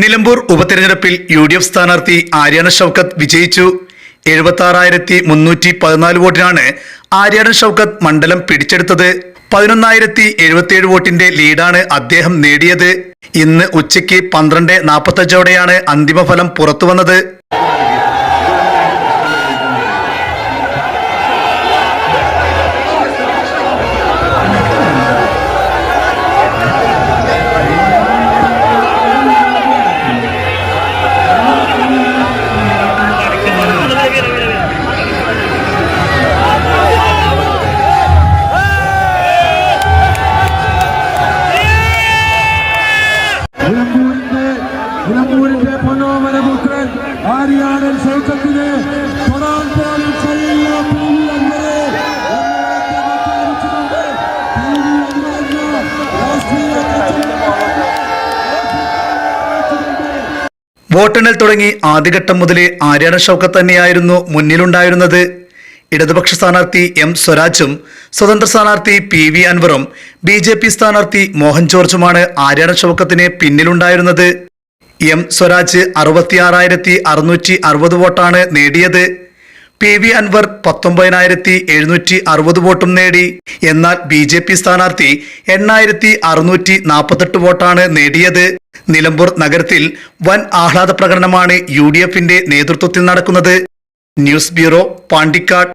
Nilambur ഉപതെരഞ്ഞെടുപ്പിൽ U D F സ്ഥാനാർത്ഥി ആര്യാണ ഷൗക്കത്ത് വിജയിച്ചു. എഴുപത്തി ആറായിരത്തി മുന്നൂറ്റി പതിനാല് വോട്ടിനാണ് ആര്യാണ ഷൗക്കത്ത് മണ്ഡലം പിടിച്ചെടുത്തത്. പതിനൊന്നായിരത്തി എഴുപത്തിയേഴ് വോട്ടിന്റെ ലീഡാണ് അദ്ദേഹം നേടിയത്. ഇന്ന് ഉച്ചയ്ക്ക് പന്ത്രണ്ട് നാൽപ്പത്തഞ്ചോടെയാണ് അന്തിമഫലം പുറത്തുവന്നത്. ആര്യാടൻ സൗഖ്യത്തിന് തൊടാൻ പോലും കഴിയില്ല. വോട്ടെണ്ണൽ തുടങ്ങി ആദ്യഘട്ടം മുതലേ ആര്യാണ ഷൗക്കത്ത് തന്നെയായിരുന്നു മുന്നിലുണ്ടായിരുന്നത്. ഇടതുപക്ഷ സ്ഥാനാർത്ഥി എം സ്വരാജും സ്വതന്ത്ര സ്ഥാനാർത്ഥി പി വി അൻവറും ബി ജെ പി സ്ഥാനാർത്ഥി മോഹൻ ജോർജുമാണ് ആര്യാണ ഷൗക്കത്തിന് പിന്നിലുണ്ടായിരുന്നത്. എം സ്വരാജ് അറുപത്തിയാറായിരത്തി അറുന്നൂറ്റി അറുപത് വോട്ടാണ് നേടിയത്. പി വി അൻവർ പത്തൊമ്പതിനായിരത്തി എഴുന്നൂറ്റി അറുപത് വോട്ടും നേടി. എന്നാൽ ബി ജെ പി സ്ഥാനാർത്ഥി എണ്ണായിരത്തി അറുന്നൂറ്റി നാൽപ്പത്തെട്ട് വോട്ടാണ് നേടിയത്. നിലമ്പൂർ നഗരത്തിൽ വൻ ആഹ്ലാദ പ്രകടനമാണ് യു ഡി എഫിന്റെ നേതൃത്വത്തിൽ നടക്കുന്നത്. News bureau Pandikkad.